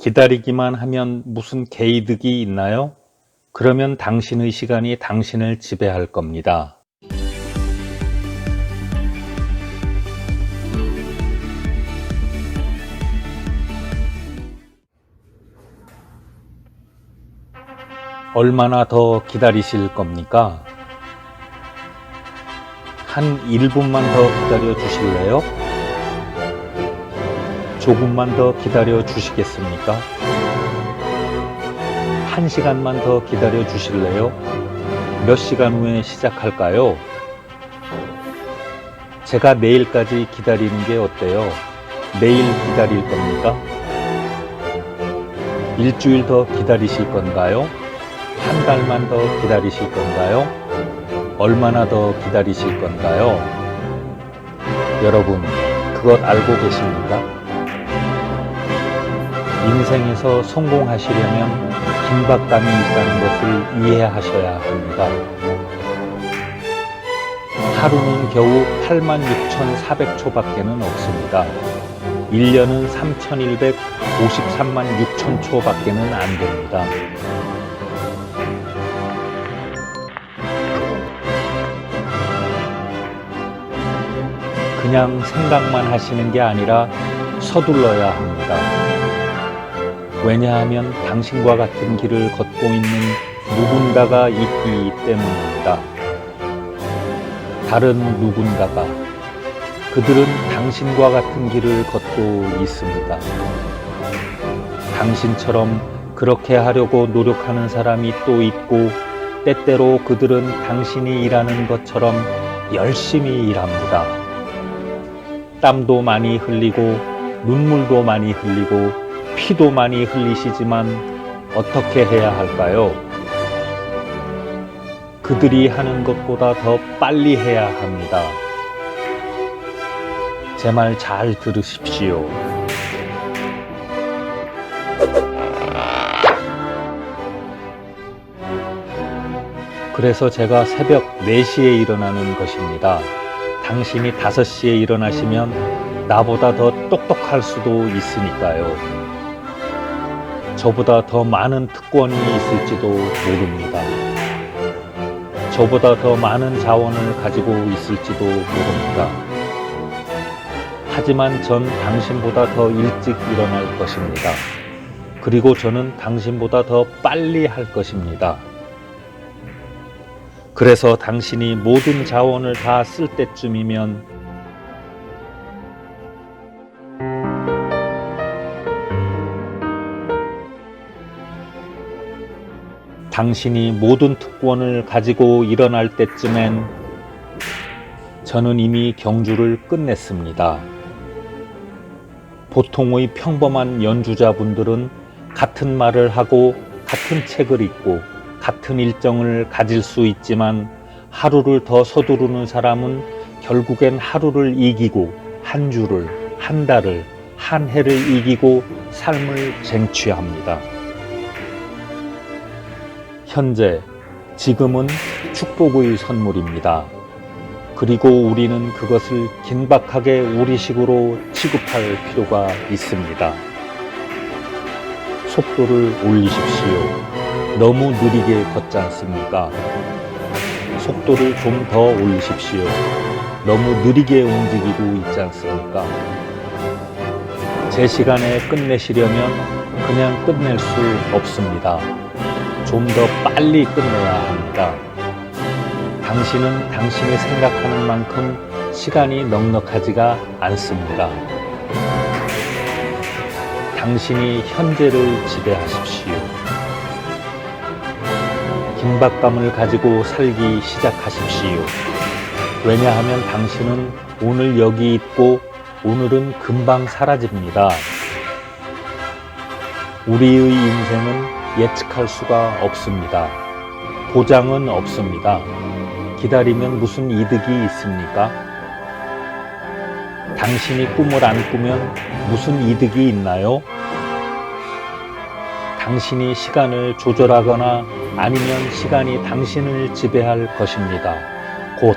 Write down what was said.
기다리기만 하면 무슨 개이득이 있나요? 그러면 당신의 시간이 당신을 지배할 겁니다. 얼마나 더 기다리실 겁니까? 한 1분만 더 기다려 주실래요? 조금만 더 기다려 주시겠습니까? 한 시간만 더 기다려 주실래요? 몇 시간 후에 시작할까요? 제가 내일까지 기다리는 게 어때요? 내일 기다릴 겁니까? 일주일 더 기다리실 건가요? 한 달만 더 기다리실 건가요? 얼마나 더 기다리실 건가요? 여러분, 그것 알고 계십니까? 인생에서 성공하시려면 긴박감이 있다는 것을 이해하셔야 합니다. 하루는 겨우 86,400초밖에는 없습니다. 1년은 3,153만 6천 초밖에는 안 됩니다. 그냥 생각만 하시는 게 아니라 서둘러야 합니다. 왜냐하면 당신과 같은 길을 걷고 있는 누군가가 있기 때문입니다. 다른 누군가가 그들은 당신과 같은 길을 걷고 있습니다. 당신처럼 그렇게 하려고 노력하는 사람이 또 있고 때때로 그들은 당신이 일하는 것처럼 열심히 일합니다. 땀도 많이 흘리고 눈물도 많이 흘리고 피도 많이 흘리시지만 어떻게 해야 할까요? 그들이 하는 것보다 더 빨리 해야 합니다. 제 말 잘 들으십시오. 그래서 제가 새벽 4시에 일어나는 것입니다. 당신이 5시에 일어나시면 나보다 더 똑똑할 수도 있으니까요. 저보다 더 많은 특권이 있을지도 모릅니다. 저보다 더 많은 자원을 가지고 있을지도 모릅니다. 하지만 전 당신보다 더 일찍 일어날 것입니다. 그리고 저는 당신보다 더 빨리 할 것입니다. 그래서 당신이 모든 자원을 다 쓸 때쯤이면 당신이 모든 특권을 가지고 일어날 때쯤엔 저는 이미 경주를 끝냈습니다. 보통의 평범한 연주자분들은 같은 말을 하고 같은 책을 읽고 같은 일정을 가질 수 있지만 하루를 더 서두르는 사람은 결국엔 하루를 이기고 한 주를 한 달을 한 해를 이기고 삶을 쟁취합니다. 현재 지금은 축복의 선물입니다. 그리고 우리는 그것을 긴박하게 우리식으로 취급할 필요가 있습니다. 속도를 올리십시오. 너무 느리게 걷지 않습니까? 속도를 좀 더 올리십시오. 너무 느리게 움직이고 있지 않습니까? 제 시간에 끝내시려면 그냥 끝낼 수 없습니다. 좀 더 빨리 끝내야 합니다. 당신은 당신이 생각하는 만큼 시간이 넉넉하지가 않습니다. 당신이 현재를 지배하십시오. 긴박감을 가지고 살기 시작하십시오. 왜냐하면 당신은 오늘 여기 있고 오늘은 금방 사라집니다. 우리의 인생은 예측할 수가 없습니다. 보장은 없습니다. 기다리면 무슨 이득이 있습니까? 당신이 꿈을 안 꾸면 무슨 이득이 있나요? 당신이 시간을 조절하거나 아니면 시간이 당신을 지배할 것입니다. 곧